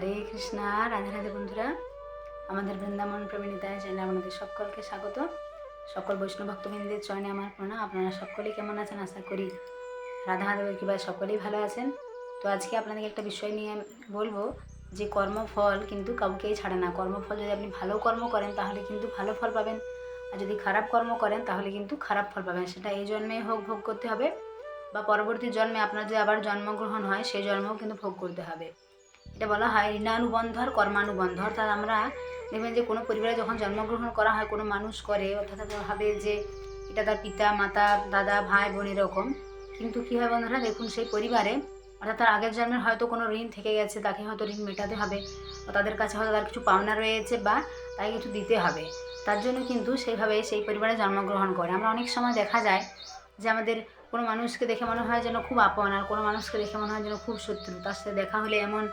হরে কৃষ্ণা, রাধে রাধে বন্ধুরা। আমাদের বৃন্দাবন প্রেমিতায় চ্যানেলে আপনাদের সকলকে স্বাগত। সকল বৈষ্ণব ভক্তবৃন্দের চয়নে আমার প্রণাম। আপনারা সকলেই কেমন আছেন? আশা করি রাধা মাধবের কিংবা সকলেই ভালো আছেন। তো আজকে আপনাদেরকে একটা বিষয় নিয়ে বলব যে কর্মফল কিন্তু কাউকেই ছাড়ে না। কর্মফল যদি আপনি ভালো কর্ম করেন, তাহলে কিন্তু ভালো ফল পাবেন। আর যদি খারাপ কর্ম করেন, তাহলে কিন্তু খারাপ ফল পাবেন। সেটা এই জন্মে হোক, ভোগ করতে হবে। বা পরবর্তী জন্মে আপনার যদি আবার জন্মগ্রহণ হয়, সেই জন্মেও কিন্তু ভোগ করতে হবে। এটা বলা হয় ঋণানুবন্ধ আর কর্মানুবন্ধ অর্থাৎ আমরা দেখবেন যে কোনো পরিবারে যখন জন্মগ্রহণ করা হয়, কোনো মানুষ করে, অর্থাৎ ভাবে যে এটা তার পিতা, মাতা, দাদা, ভাই, বোন এরকম। কিন্তু কী হয় বন্ধুরা, দেখুন সেই পরিবারে, অর্থাৎ তার আগের জন্মের হয়তো কোনো ঋণ থেকে গেছে, তাকে হয়তো ঋণ মেটাতে হবে, বা তাদের কাছে হয়তো তার কিছু পাওনা রয়েছে, বা তাকে কিছু দিতে হবে। তার জন্য কিন্তু সেইভাবে সেই পরিবারে জন্মগ্রহণ করে। আমরা অনেক সময় দেখা যায় যে আমাদের কোনো মানুষকে দেখে মনে হয় যেন খুব আপন, আর কোনো মানুষকে দেখে মনে হয় যেন খুব শত্রু। তার সাথে দেখা হলে এমন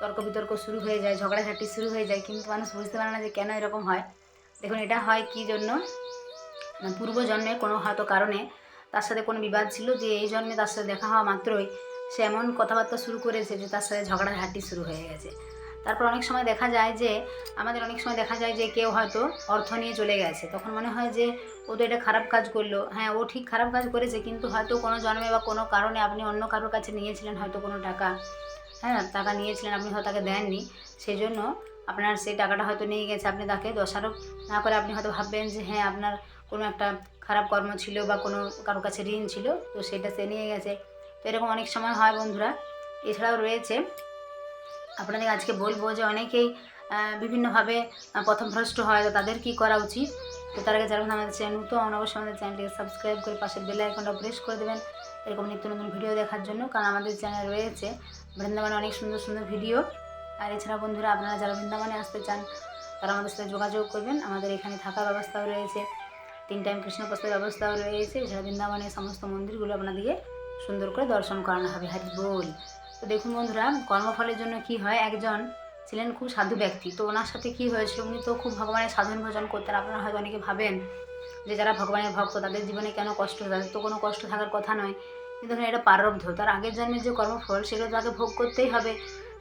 তর্ক বিতর্ক শুরু হয়ে যায় ঝগড়াঝাটি শুরু হয়ে যায় কিন্তু মানুষ বুঝতে পারে না যে কেন এরকম হয়। দেখুন এটা হয় কি জন্য? না, পূর্বজন্মে কোনো হয়তো কারণে তার সাথে কোনো বিবাদ ছিল যে এই জন্মে তার সাথে দেখা হওয়া মাত্রই সে এমন কথাবার্তা শুরু করেছে যে তার সাথে ঝগড়াঝাটি শুরু হয়ে গেছে। তারপর অনেক সময় দেখা যায় যে আমাদের অনেক সময় দেখা যায় যে কেউ হয়তো অর্থ নিয়ে চলে গেছে। তখন মনে হয় যে ও তো এটা খারাপ কাজ করল। হ্যাঁ ও ঠিক খারাপ কাজ করেছে কিন্তু হয়তো কোনো জন্মে বা কোনো কারণে আপনি অন্য কারোর কাছে নিয়েছিলেন হয়তো কোনো টাকা। হ্যাঁ টাকা নিয়েছিলেন আপনি হয়তো তাকে দেননি। সেই জন্য আপনার সেই টাকাটা হয়তো নিয়ে গেছে আপনি তাকে দোষারোপ না করে আপনি হয়তো ভাববেন যে হ্যাঁ আপনার কোনো একটা খারাপ কর্ম ছিল বা কোনো কারোর কাছে ঋণ ছিল তো সেটা সে নিয়ে গেছে। তো এরকম অনেক সময় হয় বন্ধুরা। এছাড়াও রয়েছে আপনাদের আজকে বলব যে অনেকেই বিভিন্নভাবে আহ, পথভ্রষ্ট হয় তো তাদের কী করা উচিত? তো তার আগে যারা আমাদের চ্যানেল নতুন অবশ্যই আমাদের চ্যানেলটিকে সাবস্ক্রাইব করে পাশের বেল আইকনটা প্রেস করে দেবেন। এরকম নিত্য নতুন ভিডিও দেখার জন্য কারণ আমাদের চ্যানেল রয়েছে। বৃন্দাবনে অনেক সুন্দর সুন্দর ভিডিও। আর এছাড়া বন্ধুরা, আপনারা যারা বৃন্দাবনে আসতে চান, তারা আমাদের সাথে যোগাযোগ করবেন। আমাদের এখানে থাকার ব্যবস্থাও রয়েছে, তিন টাইম কৃষ্ণপ্রসাদের ব্যবস্থাও রয়েছে। এছাড়া বৃন্দাবনের সমস্ত মন্দিরগুলো আপনাদেরকে সুন্দর করে দর্শন করানো হবে। হারি বল। তো দেখুন বন্ধুরা, কর্মফলের জন্য কি হয়? একজন ছিলেন খুব সাধু ব্যক্তি, তো ওনার সাথে কি হয়েছিল উনি তো খুব ভগবানের সাধন ভজন করতেন। আপনারা হয়তো অনেকে ভাবেন যে যারা ভগবানের ভক্ত, তাদের জীবনে কেন কষ্ট তাদের তো কোনো কষ্ট থাকার কথা নয়। কিন্তু এটা প্রারব্ধ। তার আগের জন্মের যে কর্মফল সেগুলো তাকে ভোগ করতেই হবে।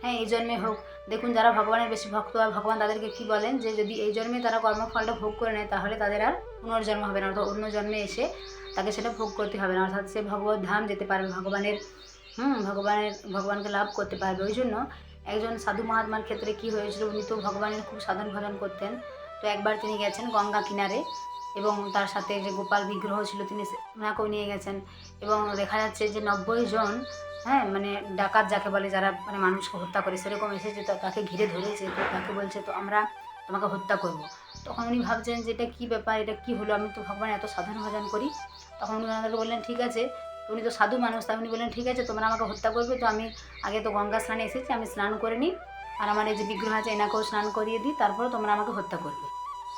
হ্যাঁ এই জন্মে হোক। দেখুন, যারা ভগবানের বেশি ভক্ত হয় ভগবান তাদেরকে কি বলেন? যে যদি এই জন্মে তারা কর্মফলটা ভোগ করে নেয়, তাহলে তাদের আর পুনর্জন্ম হবে না, অর্থাৎ অন্য জন্মে এসে তাকে সেটা ভোগ করতে হবে না। অর্থাৎ সে ভগবত ধাম যেতে পারবে, ভগবানের, হুম, ভগবানের, ভগবানকে লাভ করতে পারবে। ওই জন্য একজন সাধু মহাত্মার ক্ষেত্রে কি হয়েছিল? উনি তো ভগবানের খুব সাধন ভজন করতেন। তো একবার তিনি গেছেন গঙ্গা কিনারে। এবং তার সাথে যে গোপাল বিগ্রহ ছিল তিনি ওনাকেও নিয়ে গেছেন। এবং দেখা যাচ্ছে যে নব্বই জন হ্যাঁ মানে ডাকাত যাকে বলে যারা মানে মানুষকে হত্যা করে, সেরকম এসেছে তো তাকে ঘিরে ধরেছে, তো তাকে বলছে, তো আমরা তোমাকে হত্যা করব। তখন উনি ভাবছেন যে এটা কী ব্যাপার, এটা কী হলো? আমি তো ভগবান এত সাধন ভজন করি। তখন উনি ওনাদেরকে বললেন, ঠিক আছে উনি তো সাধু মানুষ। তাই উনি বললেন, ঠিক আছে, তোমরা আমাকে হত্যা করবে, তো আমি আগে তো গঙ্গা স্নানে এসেছি, আমি স্নান করে নিই। আর আমার এই যে বিগ্রহ আছে, এনাকেও স্নান করিয়ে দিই, তারপরে তোমরা আমাকে হত্যা করবে।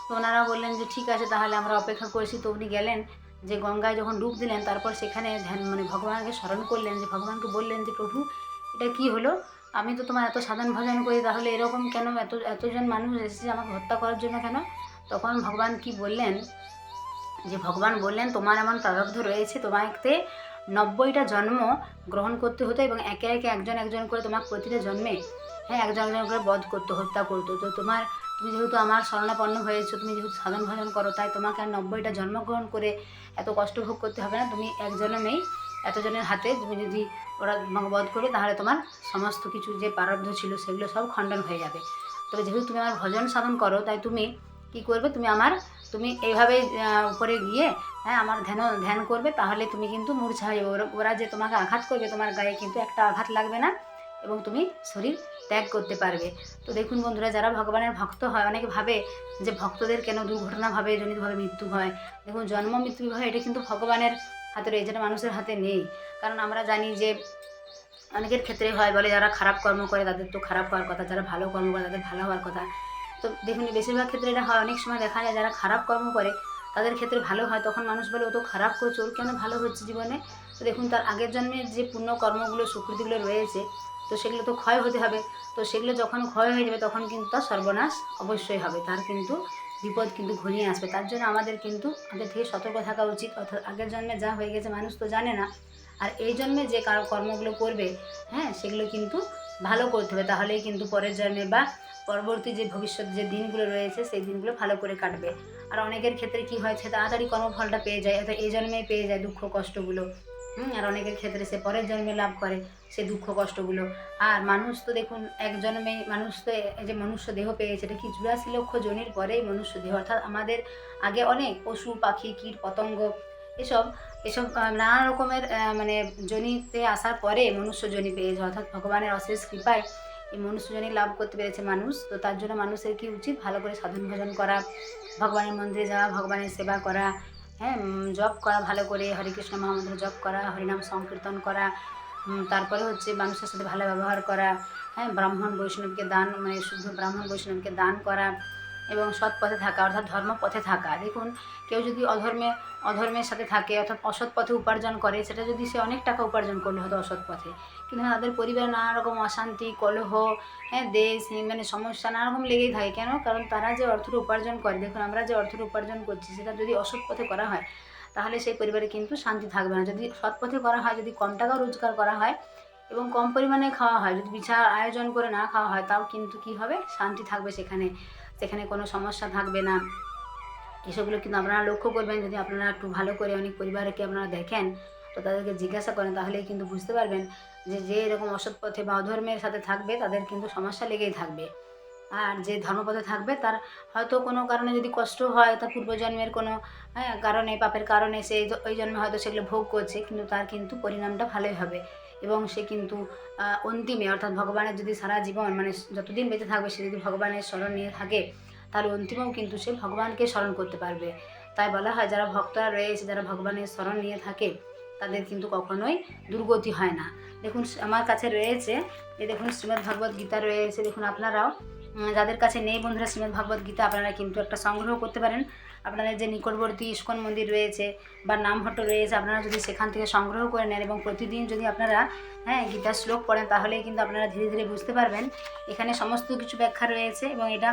তো ওনারা বললেন যে, ঠিক আছে, তাহলে আমরা অপেক্ষা করেছি। তো উনি গেলেন, যে গঙ্গায় যখন ডুব দিলেন, তারপর সেখানে ধ্যান মানে ভগবানকে স্মরণ করলেন, যে ভগবানকে বললেন যে, প্রভু, এটা কি হলো? আমি তো তোমার এত সাধন ভজন করি, তাহলে এরকম কেন? এত, এতজন মানুষ এসেছে আমাকে হত্যা করার জন্য কেন? তখন ভগবান কি বললেন? যে, ভগবান বললেন, তোমার এমন প্রারব্ধ রয়েছে, তোমাকে নব্বইটা জন্ম গ্রহণ করতে হতো এবং একে একে একজন একজন করে তোমার প্রতিটা জন্মে হ্যাঁ একজন একজন করে বধ করতো, হত্যা করতো। তো তোমার তুমি যেহেতু আমার শরণাপন্ন হয়েছো, তুমি যেহেতু সাধন ভজন করো, তাই তোমাকে আর নব্বইটা জন্মগ্রহণ করে এত কষ্ট ভোগ করতে হবে না। তুমি এক জন্মেই এতজনের হাতে তুমি যদি ওরা তোমাকে বধ করবে তাহলে তোমার সমস্ত কিছু যে প্রারব্ধ ছিল সেগুলো সব খণ্ডন হয়ে যাবে। তবে যেহেতু তুমি আমার ভজন সাধন করো, তাই তুমি কি করবে? তুমি আমার, তুমি এইভাবে উপরে গিয়ে হ্যাঁ আমার ধ্যান ধ্যান করবে, তাহলে তুমি কিন্তু মূর্ছা হয়ে যাবে। ওরা যে তোমাকে আঘাত করবে, তোমার গায়ে কিন্তু একটা আঘাত লাগবে না। এবং তুমি শরীর ত্যাগ করতে পারবে। তো দেখুন বন্ধুরা, যারা ভগবানের ভক্ত হয়, অনেকে ভাবে যে ভক্তদের কেন দুর্ঘটনাভাবে জনিতভাবে মৃত্যু হয়। দেখুন, জন্ম, মৃত্যু হয় এটা কিন্তু ভগবানের হাতে রয়েছে, এটা মানুষের হাতে নেই। কারণ আমরা জানি যে অনেকের ক্ষেত্রে হয় বলে, যারা খারাপ কর্ম করে, তাদের তো খারাপ হওয়ার কথা, যারা ভালো কর্ম করে, তাদের ভালো হওয়ার কথা। তো দেখুন, বেশিরভাগ ক্ষেত্রে এটা হয়, অনেক সময় দেখা যায় যারা খারাপ কর্ম করে, তাদের ক্ষেত্রে ভালো হয়, তখন মানুষ বলে, ও তো খারাপ করছে, ওর কেন ভালো হচ্ছে জীবনে? তো দেখুন, তার আগের জন্মের যে পুণ্য কর্মগুলো, সুকৃতিগুলো রয়েছে তো সেগুলো তো ক্ষয় হতে হবে। তো সেগুলো যখন ক্ষয় হয়ে যাবে তখন কিন্তু তার সর্বনাশ অবশ্যই হবে। তার কিন্তু বিপদ কিন্তু ঘনিয়ে আসবে। তার জন্য আমাদের কিন্তু আমাদের থেকে সতর্ক থাকা উচিত। অর্থাৎ আগের জন্মে যা হয়ে গেছে মানুষ তো জানে না। আর এই জন্মে যে কার- কর্মগুলো করবে হ্যাঁ সেগুলো কিন্তু ভালো করতে হবে। তাহলেই কিন্তু পরের জন্মে বা পরবর্তী যে ভবিষ্যৎ যে দিনগুলো রয়েছে, সেই দিনগুলো ভালো করে কাটবে। আর অনেকের ক্ষেত্রে কি হয়েছে তাড়াতাড়ি কর্মফলটা পেয়ে যায়, অর্থাৎ এই জন্মেই পেয়ে যায় দুঃখ, কষ্টগুলো। আর অনেকের ক্ষেত্রে সে পরের জন্মে লাভ করে, সে দুঃখ কষ্টগুলো। আর মানুষ তো দেখুন, এক জন্মে মানুষ তো যে মনুষ্য দেহ পেয়েছে, এটা কি চুরাশি লক্ষ জনির পরেই মনুষ্য দেহ। অর্থাৎ আমাদের আগে অনেক পশু, পাখি, কীট, পতঙ্গ, এসব এসব নানা রকমের মানে জনিতে আসার পরে মনুষ্য জনি পেয়েছে। অর্থাৎ ভগবানের অশেষ কৃপায় এই মনুষ্য জনি লাভ করতে পেরেছে মানুষ। তো তার জন্য মানুষের কি উচিত? ভালো করে সাধন ভজন করা, ভগবানের মন্দিরে যাওয়া, ভগবানের সেবা করা হ্যাঁ জপ করা ভালো করে, হরে কৃষ্ণ মহামন্ত্র জপ করা, হরিনাম সংকীর্তন করা তারপরে হচ্ছে মানুষের সাথে ভালো ব্যবহার করা হ্যাঁ ব্রাহ্মণ বৈষ্ণবকে দান মানে শুদ্ধ ব্রাহ্মণ বৈষ্ণবকে দান করা এবং সৎ পথে থাকা, অর্থাৎ ধর্ম পথে থাকা। দেখুন, কেউ যদি অধর্মে, অধর্মের সাথে থাকে অর্থাৎ অসৎ পথে উপার্জন করে, সেটা যদি সে অনেক টাকা উপার্জন করল হয়তো অসৎ পথে। কিন্তু তাদের পরিবারে নানা রকম অশান্তি, কলহ হ্যাঁ দেশ মানে সমস্যা নানা রকম লেগেই থাকে। কেন? কারণ তারা যে অর্থটা উপার্জন করে, দেখুন আমরা যে অর্থটা উপার্জন করছি, সেটা যদি অসৎ পথে করা হয়, তাহলে সেই পরিবারে কিন্তু শান্তি থাকবে না। যদি সৎ পথে করা হয়, যদি কম টাকা রোজগার করা হয় এবং কম পরিমাণে খাওয়া হয়, যদি বিচার আয়োজন করে না খাওয়া হয়, তাও কিন্তু কি হবে? শান্তি থাকবে সেখানে। সেখানে কোনো সমস্যা থাকবে না। এসবগুলো কিন্তু আপনারা লক্ষ্য করবেন। যদি আপনারা একটু ভালো করে অনেক পরিবারকে আপনারা দেখেন তো তাদেরকে জিজ্ঞাসা করেন, তাহলেই কিন্তু বুঝতে পারবেন যে যে এরকম অসৎ পথে বা অধর্মের সাথে থাকবে, তাদের কিন্তু সমস্যা লেগেই থাকবে। আর যে ধর্মপথে থাকবে, তার হয়তো কোনো কারণে যদি কষ্ট হয়, তার পূর্বজন্মের কোনো হ্যাঁ কারণে, পাপের কারণে সে ওই জন্মে হয়তো সেগুলো ভোগ করছে, কিন্তু তার কিন্তু পরিণামটা ভালোই হবে। এবং সে কিন্তু অন্তিমে, অর্থাৎ ভগবানের যদি সারা জীবন মানে যতদিন বেঁচে থাকবে, সে যদি ভগবানের স্মরণ নিয়ে থাকে, তাহলে অন্তিমেও কিন্তু সে ভগবানকে স্মরণ করতে পারবে। তাই বলা হয়, যারা ভক্তরা রয়েছে, যারা ভগবানের স্মরণ নিয়ে থাকে তাদের কিন্তু কখনোই দুর্গতি হয় না। দেখুন, আমার কাছে রয়েছে এই দেখুন, শ্রীমদ্ ভগবত গীতা রয়েছে। দেখুন, আপনারাও যাদের কাছে নেই বন্ধুরা শ্রীমদ্ ভগবত গীতা, আপনারা কিন্তু একটা সংগ্রহ করতে পারেন। আপনাদের যে নিকটবর্তী ইস্কন মন্দির রয়েছে বা নামহট্ট রয়েছে, আপনারা যদি সেখান থেকে সংগ্রহ করে নেন এবং প্রতিদিন যদি আপনারা হ্যাঁ গীতার শ্লোক পড়েন, তাহলেই কিন্তু আপনারা ধীরে ধীরে বুঝতে পারবেন। এখানে সমস্ত কিছু ব্যাখ্যা রয়েছে এবং এটা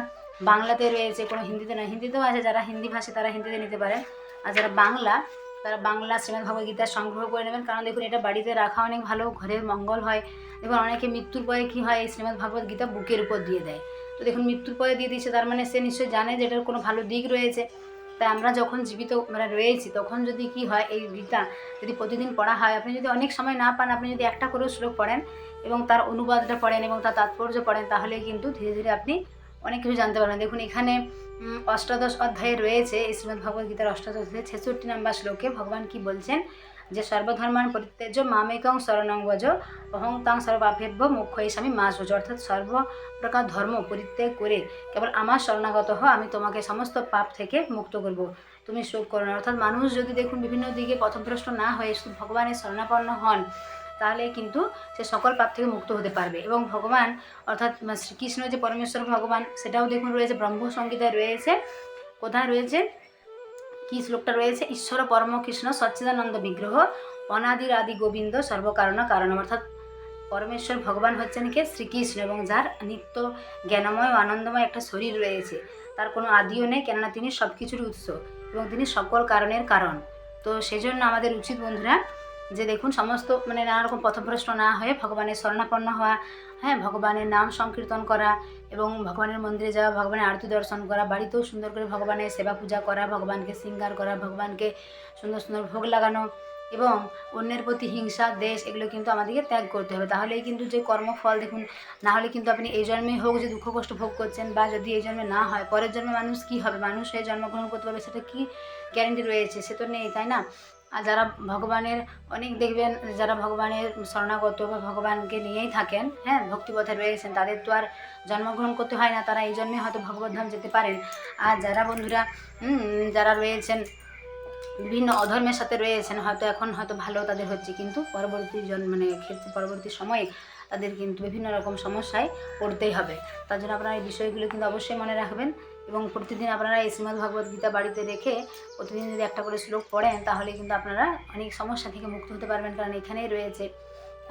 বাংলাতে রয়েছে, কোনো হিন্দিতে নয়। হিন্দিতেও আছে, যারা হিন্দি ভাষী তারা হিন্দিতে নিতে পারেন আর যারা বাংলা তারা বাংলা শ্রীমদ্ ভগবত গীতা সংগ্রহ করে নেবেন। কারণ দেখুন, এটা বাড়িতে রাখা অনেক ভালো ঘরের মঙ্গল হয়। দেখুন, অনেকে মৃত্যুর পরে কী হয়, এই শ্রীমদ্ ভগবত গীতা বুকের উপর দিয়ে দেয়। তো দেখুন, মৃত্যুর পরে দিয়ে দিচ্ছে তার মানে সে নিশ্চয়ই জানে যে এটার কোনো ভালো দিক রয়েছে। তাই আমরা যখন জীবিত মানে রয়েছি, তখন যদি কি হয়, এই গীতা যদি প্রতিদিন পড়া হয়, আপনি যদি অনেক সময় না পান, আপনি যদি একটা করেও শ্লোক পড়েন এবং তার অনুবাদটা পড়েন এবং তার তাৎপর্য পড়েন, তাহলে কিন্তু ধীরে ধীরে আপনি অনেক কিছু জানতে পারবেন। দেখুন, এখানে অষ্টাদশ অধ্যায়ে রয়েছে শ্রীমদ্ ভগবত গীতার অষ্টাদশ অধ্যায়ে ছেষট্টি নম্বর শ্লোকে ভগবান কি বলছেন? যে সর্বধর্মান পরিত্যাজ্য মামেকং শরণং বজ অহং তাং সর্বাভেভ্য মুখ্য স্বামী মাস ভজ অর্থাৎ সর্ব প্রকার ধর্ম পরিত্যাগ করে কেবল আমার শরণাগত হ আমি তোমাকে সমস্ত পাপ থেকে মুক্ত করব। তুমি শোক করো না। অর্থাৎ মানুষ যদি দেখুন বিভিন্ন দিকে পথভ্রষ্ট না হয়ে শুধু ভগবানের শরণাপন্ন হন তাহলে কিন্তু সে সকল পাপ থেকে মুক্ত হতে পারবে। এবং ভগবান, অর্থাৎ শ্রীকৃষ্ণ যে পরমেশ্বর ভগবান, সেটাও দেখুন রয়েছে ব্রহ্ম সংগীতায় রয়েছে, কোথায় রয়েছে? কি শ্লোকটা রয়েছে? ঈশ্বর পরম কৃষ্ণ সচ্চিদানন্দ বিগ্রহ অনাদির আদি গোবিন্দ সর্বকারণ কারণ অর্থাৎ পরমেশ্বর ভগবান হচ্ছেন কে? শ্রীকৃষ্ণ। এবং যার নিত্য জ্ঞানময় ও আনন্দময় একটা শরীর রয়েছে, তার কোনো আদিও নেই, কেননা তিনি সব কিছুর উৎস এবং তিনি সকল কারণের কারণ। তো সেজন্য আমাদের উচিত বন্ধুরা যে দেখুন, সমস্ত মানে নানা রকম পথভ্রষ্ট না হয়ে ভগবানের শরণাপন্ন হওয়া হ্যাঁ ভগবানের নাম সংকীর্তন করা এবং ভগবানের মন্দিরে যাওয়া, ভগবানের আরতি দর্শন করা, বাড়িতেও সুন্দর করে ভগবানের সেবা পূজা করা, ভগবানকে শৃঙ্গার করা, ভগবানকে সুন্দর সুন্দর ভোগ লাগানো এবং অন্যের প্রতি হিংসা, দেশ, এগুলো কিন্তু আমাদেরকে ত্যাগ করতে হবে। তাহলেই কিন্তু যে কর্মফল, দেখুন, না হলে কিন্তু আপনি এই জন্মে হোক যে দুঃখ কষ্ট ভোগ করছেন বা যদি এই জন্মে না হয়, পরের জন্মে মানুষ কি হবে? মানুষ হয়ে জন্মগ্রহণ করতে পারবে, সেটা কি গ্যারেন্টি রয়েছে? সে তো নেই, তাই না? আর যারা ভগবানের অনেক দেখবেন, যারা ভগবানের শরণাগত বা ভগবানকে নিয়েই থাকেন হ্যাঁ ভক্তিপথে রয়েছেন, তাদের তো আর জন্মগ্রহণ করতে হয় না, তারা এই জন্মে হয়তো ভগবদ্ধাম যেতে পারেন। আর যারা বন্ধুরা যারা রয়েছেন, বিভিন্ন অধর্মের সাথে রয়েছেন, হয়তো এখন হয়তো ভালো তাদের হচ্ছে, কিন্তু পরবর্তী জন মানে ক্ষেত্রে পরবর্তী সময়ে তাদের কিন্তু বিভিন্ন রকম সমস্যায় পড়তেই হবে। তার জন্য আপনারা এই বিষয়গুলো কিন্তু অবশ্যই মনে রাখবেন। এবং প্রতিদিন আপনারা এই শ্রীমদ্ ভগবত গীতা বাড়িতে রেখে প্রতিদিন যদি একটা করে শ্লোক পড়েন, তাহলে কিন্তু আপনারা অনেক সমস্যা থেকে মুক্ত হতে পারবেন, কারণ এখানেই রয়েছে।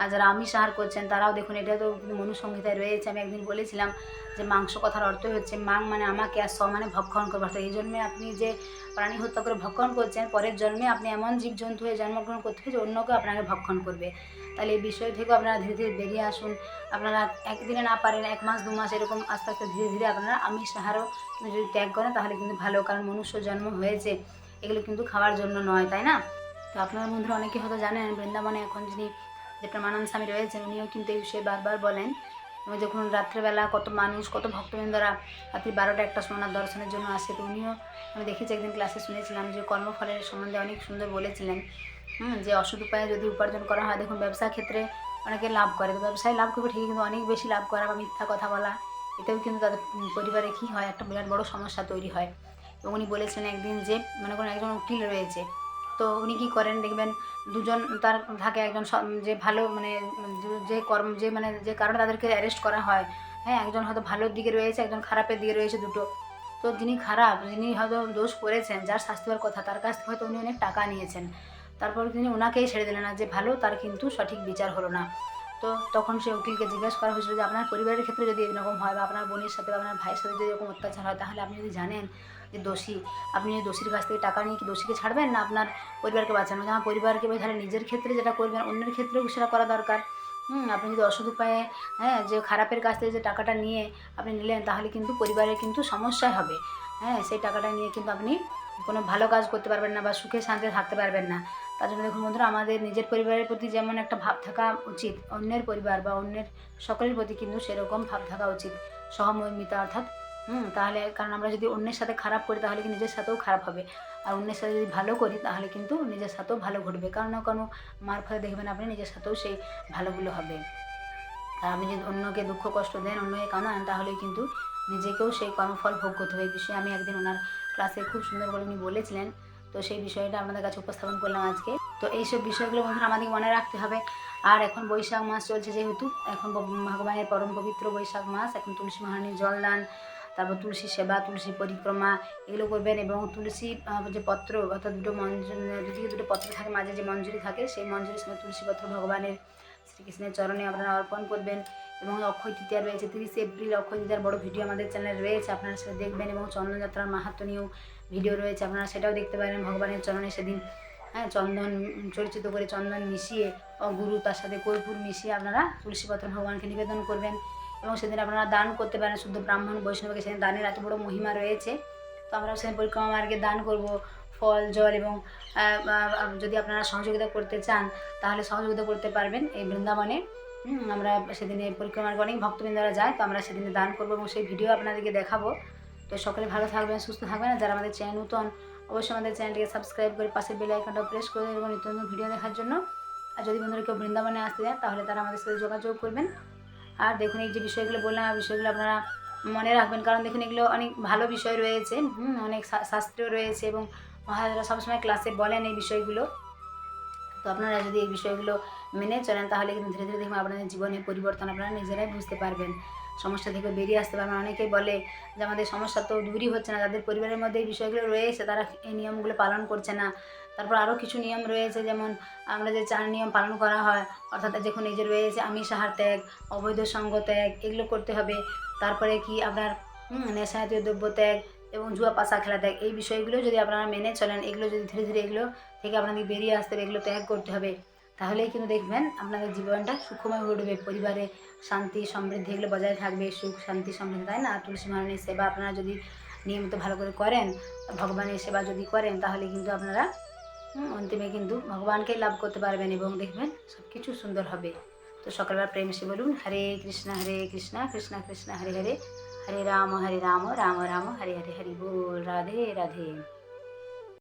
আর যারা আমিষ আহার করছেন, তারাও দেখুন, এটা তো মনুসংহিতায় রয়েছে। আমি একদিন বলেছিলাম যে মাংস কথার অর্থই হচ্ছে মাং মানে আমাকে আর স মানে ভক্ষণ করব অর্থাৎ এই জন্মে আপনি যে প্রাণী হত্যা করে ভক্ষণ করছেন, পরের জন্মে আপনি এমন জীবজন্তু হয়ে জন্মগ্রহণ করতে হবে যে অন্যকে আপনাকে ভক্ষণ করবে। তাহলে এই বিষয় থেকেও আপনারা ধীরে ধীরে বেরিয়ে আসুন। আপনারা একদিনে না পারেন, এক মাস, দু মাস এরকম আস্তে আস্তে ধীরে ধীরে আপনারা আমিষ আহারও যদি ত্যাগ করেন, তাহলে কিন্তু ভালো। কারণ মনুষ্য জন্ম হয়েছে, এগুলো কিন্তু খাওয়ার জন্য নয়, তাই না? তো আপনার বন্ধুরা অনেকে হয়তো জানেন, বৃন্দাবনে এখন যিনি যে প্রেমানন্দ স্বামী রয়েছেন, উনিও কিন্তু এই বিষয়ে বারবার বলেন। এবং যখন রাত্রেবেলা কত মানুষ, কত ভক্তবৃন্দরা রাত্রি বারোটা একটা সোনার দর্শনের জন্য আসে, তো উনিও, আমি দেখেছি একদিন ক্লাসে শুনেছিলাম যে কর্মফলের সম্বন্ধে অনেক সুন্দর বলেছিলেন, হুম, যে অসৎ উপায়ে যদি উপার্জন করা হয়, দেখুন ব্যবসা ক্ষেত্রে অনেকে লাভ করে, তো ব্যবসায় লাভ করবে ঠিকই, কিন্তু অনেক বেশি লাভ করা বা মিথ্যা কথা বলা, এতেও কিন্তু তাদের পরিবারে কী হয়, একটা বিরাট বড় সমস্যা তৈরি হয়। এবং উনি বলেছিলেন একদিন যে, মনে করুন একজন উকিল রয়েছে তো উনি কী করেন দেখবেন দুজন তার থাকে একজন যে ভালো মানে যে কর্ম, যে মানে যে কারণে তাদেরকে অ্যারেস্ট করা হয়। হ্যাঁ একজন হয়তো ভালোর দিকে রয়েছে, একজন খারাপের দিকে রয়েছে দুটো। তো যিনি খারাপ, যিনি হয়তো দোষ করেছেন, যার শাস্তি হওয়ার কথা, তার কাছ থেকে হয়তো উনি অনেক টাকা নিয়েছেন। তারপর তিনি ওনাকেই ছেড়ে দিলেন না যে ভালো, তার কিন্তু সঠিক বিচার হলো না। তো তখন সে উকিলকে জিজ্ঞাসা করা হয়েছিল যে, আপনার পরিবারের ক্ষেত্রে যদি এরকম হয় বা আপনার বোনের সাথে বা আপনার ভাইয়ের সাথে যদি এরকম অত্যাচার হয়, তাহলে আপনি যদি জানেন যে দোষী, আপনি যদি দোষীর কাছ থেকে টাকা নিয়ে কি দোষীকে ছাড়বেন না আপনার পরিবারকে বাঁচানো? আমার পরিবারকে তাহলে নিজের ক্ষেত্রে যেটা করবেন, অন্যের ক্ষেত্রেও সেটা করা দরকার। হুম, আপনি যদি অসৎ উপায়ে হ্যাঁ যে খারাপের কাছ থেকে যে টাকাটা নিয়ে আপনি নিলেন, তাহলে কিন্তু পরিবারের কিন্তু সমস্যাই হবে। হ্যাঁ সেই টাকাটা নিয়ে কিন্তু আপনি কোনো ভালো কাজ করতে পারবেন না বা সুখে শান্তিতে থাকতে পারবেন না। তার জন্য দেখুন বন্ধুরা, আমাদের নিজের পরিবারের প্রতি যেমন একটা ভাব থাকা উচিত, অন্যের পরিবার বা অন্যের সকলের প্রতি কিন্তু সেরকম ভাব থাকা উচিত, সহমর্মিতা অর্থাৎ, হুম, তাহলে কারণ আমরা যদি অন্যের সাথে খারাপ করি তাহলে কি নিজের সাথেও খারাপ হবে, আর অন্যের সাথে যদি ভালো করি তাহলে কিন্তু নিজের সাথেও ভালো ঘটবে, কারণ না কোনো মারফতে দেখবেন আপনি নিজের সাথেও সেই ভালোগুলো হবে। আর আপনি যদি অন্যকে দুঃখ কষ্ট দেন, অন্যকে কানান তাহলে কিন্তু নিজেকেও সেই কর্মফল ভোগ করতে হবে, এই বিষয়ে আমি একদিন ওনার ক্লাসে খুব সুন্দর করে উনি বলেছিলেন তো সেই বিষয়টা আপনাদের কাছে উপস্থাপন করলাম আজকে। তো এইসব বিষয়গুলো বন্ধুরা আমাদেরকে মনে রাখতে হবে। আর এখন বৈশাখ মাস চলছে যেহেতু, এখন ভগবানের পরম পবিত্র বৈশাখ মাস, এখন তুলসী মহারানীর জলদান তারপর তুলসী সেবা, তুলসী পরিক্রমা, এগুলো করবেন এবং তুলসী যে পত্র, অর্থাৎ দুটো মঞ্জুরি দুদিকে দুটো পত্র থাকে, মাঝে যে মঞ্জুরি থাকে, সেই মঞ্জুরির সঙ্গে তুলসী পত্র ভগবানের শ্রীকৃষ্ণের চরণে আপনারা অর্পণ করবেন এবং অক্ষয় তৃতীয়া রয়েছে, তিরিশে এপ্রিল অক্ষয় তৃতীয়ার বড় ভিডিও আমাদের চ্যানেলে রয়েছে, আপনারা সেটা দেখবেন এবং চন্দনযাত্রার মাহাত্ম নিয়েও ভিডিও রয়েছে, আপনারা সেটাও দেখতে পারেন। ভগবানের চরণে সেদিন হ্যাঁ চন্দন, চর্চিত করে চন্দন মিশিয়ে গুরু তার সাথে কর্পূর মিশিয়ে আপনারা তুলসীপত্র ভগবানকে নিবেদন করবেন। এবং সেদিন আপনারা দান করতে পারেন, শুদ্ধ ব্রাহ্মণ বৈষ্ণবকে, সেদিন দানের এত বড় মহিমা রয়েছে। তো আমরা সেদিন পরিক্রমা মার্গে দান করব, ফল, জল এবং যদি আপনারা সহযোগিতা করতে চান, তাহলে সহযোগিতা করতে পারবেন এই বৃন্দাবনে। আমরা সেদিনে পরিক্রমা মার্গে অনেক ভক্তবৃন্দরা যায়, তো আমরা সেদিনে দান করব এবং সেই ভিডিও আপনাদেরকে দেখাবো। তো সকলে ভালো থাকবেন, সুস্থ থাকবেন। যারা আমাদের চ্যানেল নতুন, অবশ্যই আমাদের চ্যানেলটিকে সাবস্ক্রাইব করে পাশের বেল আইকনটা প্রেস করে দেবেন নিত্য নতুন ভিডিও দেখার জন্য। আর যদি বন্ধুরা কেউ বৃন্দাবনে আসতে চান তাহলে তারা আমাদের সাথে যোগাযোগ করবেন। আর দেখুন, এই যে বিষয়গুলো বললাম বিষয়গুলো আপনারা মনে রাখবেন। কারণ দেখুন, এগুলো অনেক ভালো বিষয় রয়েছে। অনেক শাস্ত্রীয় রয়েছে এবং মহারাজরা সবসময় ক্লাসে বলেন এই বিষয়গুলো। তো আপনারা যদি এই বিষয়গুলো মেনে চলেন, তাহলে কিন্তু ধীরে ধীরে দেখবেন আপনাদের জীবনে পরিবর্তন আপনারা নিজেরাই বুঝতে পারবেন। সমস্যা থেকে বেরিয়ে আসতে পারবেন। অনেকেই বলে যে আমাদের সমস্যা তো দূরই হচ্ছে না, যাদের পরিবারের মধ্যে এই বিষয়গুলো রয়েছে তারা এই নিয়মগুলো পালন করছে না। তারপর আরও কিছু নিয়ম রয়েছে, যেমন আমরা যে চার নিয়ম পালন করা হয়, অর্থাৎ যখন এই যে রয়েছে আমিষ আহার ত্যাগ, অবৈধ সঙ্গ ত্যাগ, এগুলো করতে হবে। তারপরে কি আপনার নেশা জাতীয় দ্রব্য ত্যাগ এবং জুয়া পাশা খেলা ত্যাগ, এই বিষয়গুলো যদি আপনারা মেনে চলেন, এগুলো যদি ধীরে ধীরে এগুলো থেকে আপনাদের বেরিয়ে আসতে হবে, এগুলো ত্যাগ করতে হবে। তাহলেই কিন্তু দেখবেন আপনাদের জীবনটা সুখময় উঠবে পরিবারে শান্তি, সমৃদ্ধি এগুলো বজায় থাকবে, সুখ, শান্তি, সমৃদ্ধি, তাই না? তুলসী মহারানীর সেবা আপনারা যদি নিয়মিত ভালো করে করেন, ভগবানের সেবা যদি করেন, তাহলে কিন্তু আপনারা অন্তিমে কিন্তু ভগবানকেই লাভ করতে পারবেন এবং দেখবেন সব কিছু সুন্দর হবে। তো সকালবেলা প্রেম সে বলুন, হরে কৃষ্ণ হরে কৃষ্ণ কৃষ্ণ কৃষ্ণ, হরে হরে হরে রাম হরে রাম রাম রাম, হরে হরে, হরি বল, রাধে রাধে।